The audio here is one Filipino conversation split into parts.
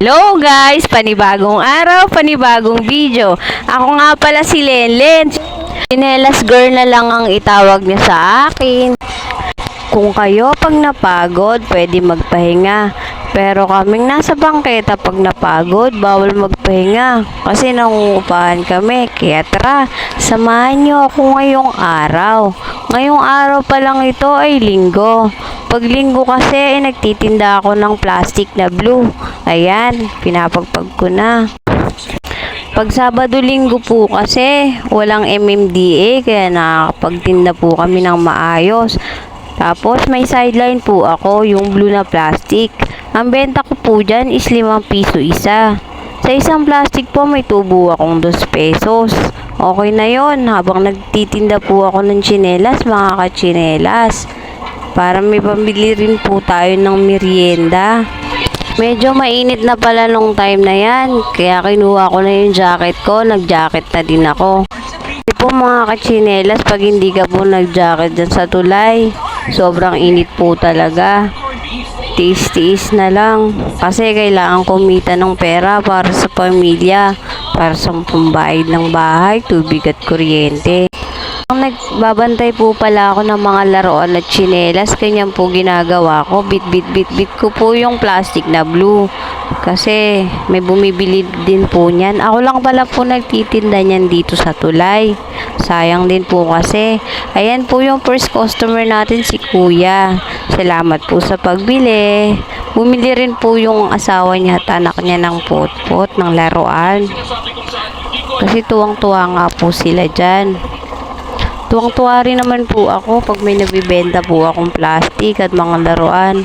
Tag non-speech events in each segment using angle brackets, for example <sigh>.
Hello guys! Panibagong araw, panibagong video. Ako nga pala si Lenlen. Sinelas girl na lang ang itawag niya sa akin. Kung kayo pag napagod, pwede magpahinga. Pero kaming nasa bangketa pag napagod, bawal magpahinga. Kasi nangungupahan kami. Kaya tara, samahan niyo ako ngayong araw. Ngayong araw pa lang ito ay linggo. Pag linggo kasi ay nagtitinda ako ng plastic na blue. Ayan, pinapagpag ko na. Pag Sabado Linggo po kasi walang MMDA kaya nakakapagtinda po kami ng maayos. Tapos may sideline po ako, yung blue na plastic. Ang benta ko po dyan is 5 piso isa. Sa isang plastic po may tubo akong 2 pesos. Okay na yon habang nagtitinda po ako ng tsinelas, mga katsinelas. Para may pambili rin po tayo ng merienda. Medyo mainit na pala nung time na yan. Kaya kinuha ko na yung jacket ko. Nag-jacket na din ako. Hindi po mga kachinelas pag hindi ka po nag-jacket dyan sa tulay. Sobrang init po talaga. Tiis-tiis na lang. Kasi kailangan kumita ng pera para sa pamilya. Para sa pambayad ng bahay, tubig at kuryente. Ang nagbabantay po pala ako ng mga laruan at tsinelas, ganyan po ginagawa ko. Bit, bit, bit, bit ko po yung plastic na blue. Kasi may bumibili din po niyan. Ako lang pala po nagtitinda niyan dito sa tulay. Sayang din po kasi. Ayan po yung first customer natin si Kuya. Salamat po sa pagbili. Bumili rin po yung asawa niya at anak niya ng pot-pot ng laruan. Kasi tuwang-tuwa nga po sila dyan. Tuwang-tuwa rin naman po ako pag may nabibenta po akong plastic at mga laruan.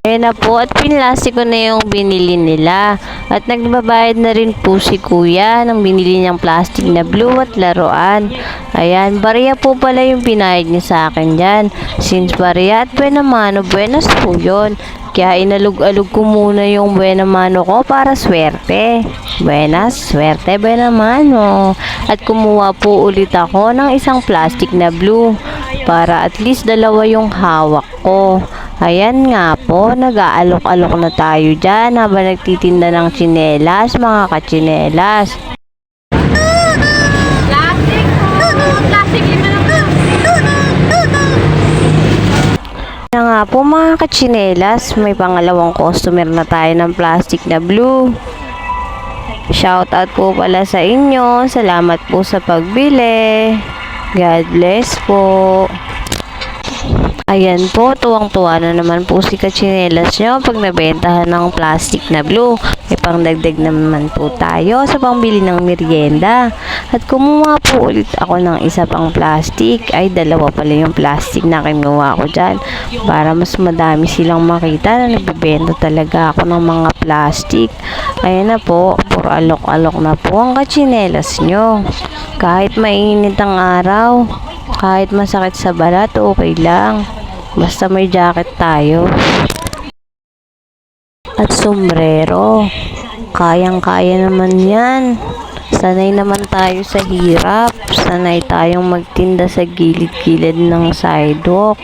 Ayan na po at pinlasti ko na yung binili nila. At nagbabayad na rin po si kuya ng binili niyang plastic na blue at laruan. Ayan, bariya po pala yung pinayad niya sa akin dyan. Since bariya at buena mano, buenas po yun. Kaya inalog-alog ko muna yung buena mano ko para swerte. Buenas, swerte, buena mano. At kumuha po ulit ako ng isang plastic na blue para at least dalawa yung hawak ko. Ayan nga po, nag-aalok-alok na tayo dyan habang nagtitinda ng tsinelas, mga katsinelas. Na nga po mga katsinelas, may pangalawang customer na tayo ng plastic na blue. Shout out po pala sa inyo. Salamat po sa pagbili. God bless po. Ayan po, tuwang-tuwa na naman po si Kachinelas nyo pag nabentahan ng plastic na blue. May pangdagdag naman po tayo sa pangbili ng merienda. At kumuha po ulit ako ng isa pang plastic. Ay, dalawa pala yung plastic na kinuha ko dyan. Para mas madami silang makita na nagbibenta talaga ako ng mga plastic. Ayan na po, puro alok-alok na po ang kachinelas nyo. Kahit mainit ang araw, kahit masakit sa balat, okay lang. Basta may jacket tayo. At sombrero. Kayang-kaya naman yan. Sanay naman tayo sa hirap. Sanay tayong magtinda sa gilid-gilid ng sidewalk.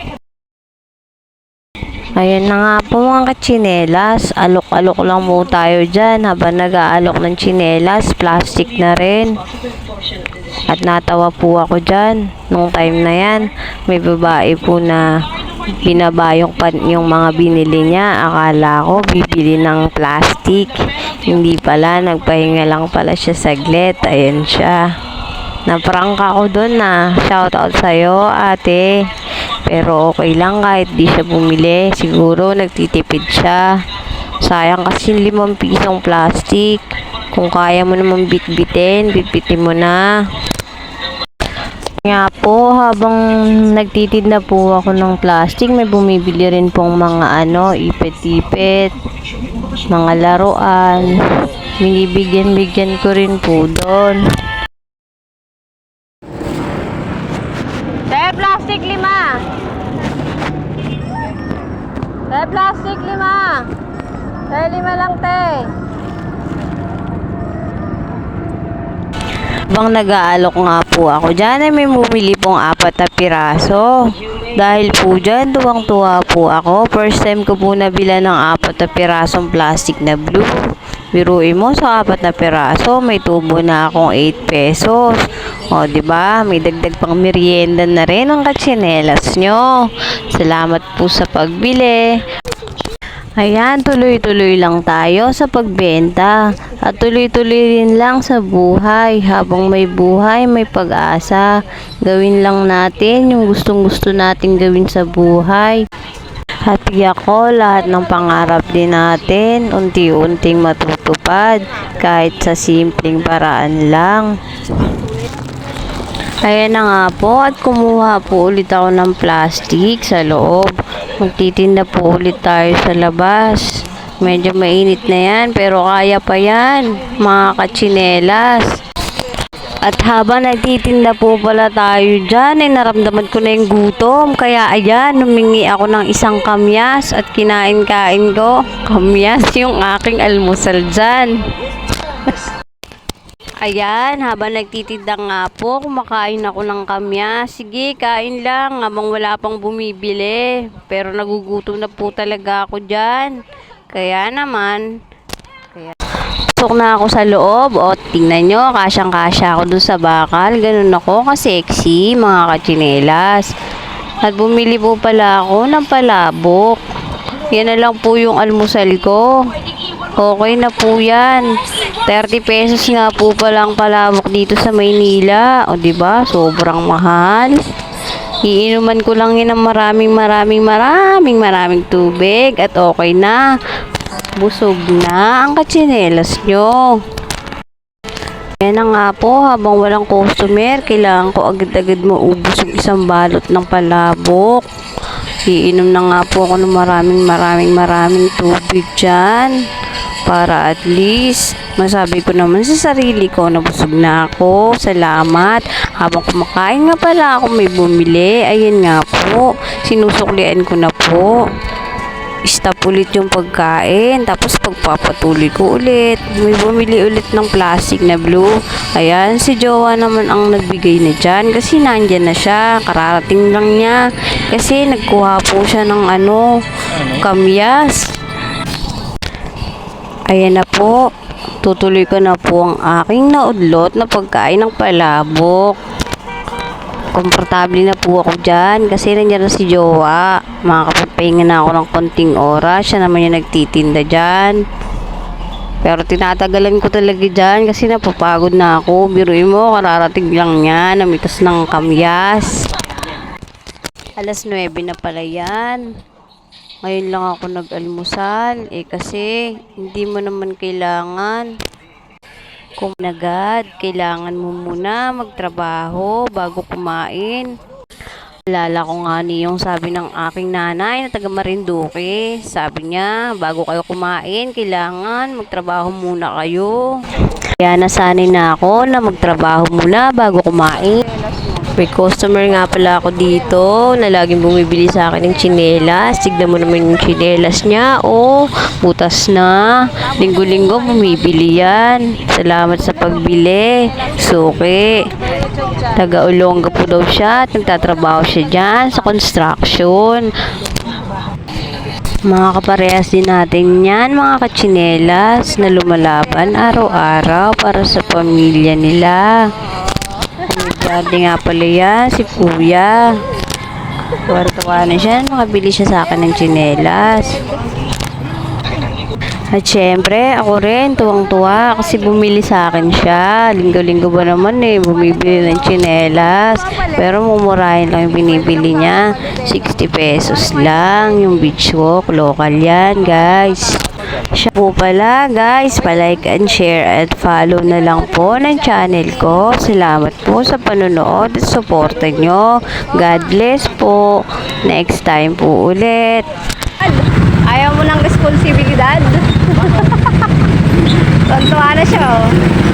Ayan na nga po mga kachinelas. Alok-alok lang po tayo dyan habang nag-aalok ng chinelas. Plastic na rin. At natawa po ako dyan. Nung time na yan, may babae po na binabayok pa yung mga binili niya. Akala ko bibili ng plastic. Hindi pala, nagpahinga lang pala siya saglit. Ayan siya. Naprank ako dun na. Shout out sa'yo, ate. Pero okay lang kahit di siya bumili. Siguro nagtitipid siya. Sayang kasi limang pisong plastic. Kung kaya mo naman bitbitin, bitbitin mo na. Nga po, habang nagtitinda po ako ng plastic, may bumibili rin pong mga ano, ipet-ipet, mga laruan. Binibigyan-bigyan ko rin po doon. Te, plastic lima. Te, plastic lima. Te, lima lang, te. Habang nag-aalok nga po ako dyan, ay may bumili pong apat na piraso. Dahil po dyan, tuwang-tuwa po ako. First time ko po nabila ng apat na pirasong plastic na blue. Biruin mo sa apat na peraso, may tubo na akong 8 pesos. O, ba? May dagdag pang merienda na rin ang katsinelas nyo. Salamat po sa pagbili. Ayan, tuloy-tuloy lang tayo sa pagbenta. At tuloy-tuloy rin lang sa buhay. Habang may buhay, may pag-asa. Gawin lang natin yung gustong-gusto nating gawin sa buhay. Hati ako lahat ng pangarap din natin, unti-unting matutupad kahit sa simpleng paraan lang. Ayan na nga po at kumuha po ulit ako ng plastic sa loob. Magtitinda po ulit tayo sa labas. Medyo mainit na yan pero kaya pa yan mga katsinelas. At habang nagtitinda po pala tayo dyan, ay naramdaman ko na yung gutom. Kaya ayan, humingi ako ng isang kamyas at kinain-kain ko. Kamyas yung aking almusal dyan. Ayan, habang nagtitinda nga po, kumakain ako ng kamyas. Sige, kain lang habang wala pang bumibili. Pero nagugutom na po talaga ako dyan. Kaya naman, Pasok na ako sa loob. O, tingnan nyo, kasyang-kasya ako dun sa bakal. Ganun ako, ka-sexy, mga kachinelas. At bumili po pala ako ng palabok. Yan na lang po yung almusal ko. Okay na po yan. 30 pesos nga po palang palabok dito sa Maynila. O, ba Sobrang mahal. Iinuman ko lang yun ng maraming maraming maraming maraming tubig at okay na. Busog na ang katsinelas nyo. Yan nga po, habang walang customer, kailangan ko agad-agad maubos yung isang balot ng palabok. Iinom na nga po ako ng maraming maraming maraming tubig dyan. Para at least, masabi ko naman sa sarili ko na busog na ako. Salamat. Habang kumakain nga pala ako may bumili. Ayan nga po, sinusuklian ko na po stop ulit yung pagkain. Tapos pagpapatuloy ko ulit. May bumili ulit ng plastic na blue. Ayan, si Jowa naman ang nagbigay na dyan. Kasi nandyan na siya. Kararating lang niya. Kasi nagkuha po siya ng ano, kamyas. Ayan na po. Tutuloy ko na po ang aking naudlot na pagkain ng palabok komportable na po ako dyan kasi nandiyan na si Jowa. Makakapagpahinga na ako ng konting oras. Siya naman yung nagtitinda dyan. Pero tinatagalan ko talaga dyan kasi napapagod na ako. Biruin mo, kararating lang niya. Namitas ng kamyas. Alas 9 na pala yan. Ngayon lang ako nag-almusal. Eh kasi hindi mo naman kailangan kung nagad, kailangan mo muna magtrabaho bago kumain. Alala ko nga ni yung sabi ng aking nanay na taga Marinduque. Sabi niya, bago kayo kumain, kailangan magtrabaho muna kayo. Kaya nasanay na ako na magtrabaho muna bago kumain. May customer nga pala ako dito na laging bumibili sa akin ng tsinelas. Tignan mo naman yung tsinelas niya. Oh, butas na. Linggo-linggo bumibili yan. Salamat sa pagbili. Suki. Taga-ulongga po daw siya at nagtatrabaho siya dyan sa construction. Mga kaparehas din natin yan, mga katsinelas na lumalaban araw-araw para sa pamilya nila. Dati nga pala yan, si Kuya. Tuwa-tuwa na siya, makabili siya sa akin ng tsinelas. At syempre, ako rin, tuwang-tuwa kasi bumili sa akin siya. Linggo-linggo ba naman eh, bumibili ng tsinelas. Pero mumurahin lang yung binibili niya. 60 pesos lang yung beach walk. Local yan, guys. Siya po pala, guys. Palike and share at follow na lang po ng channel ko. Salamat po sa panonood at suporta nyo. God bless po. Next time po ulit. Ayaw mo ng responsibilidad? <laughs> Tontuwa na siya, oh.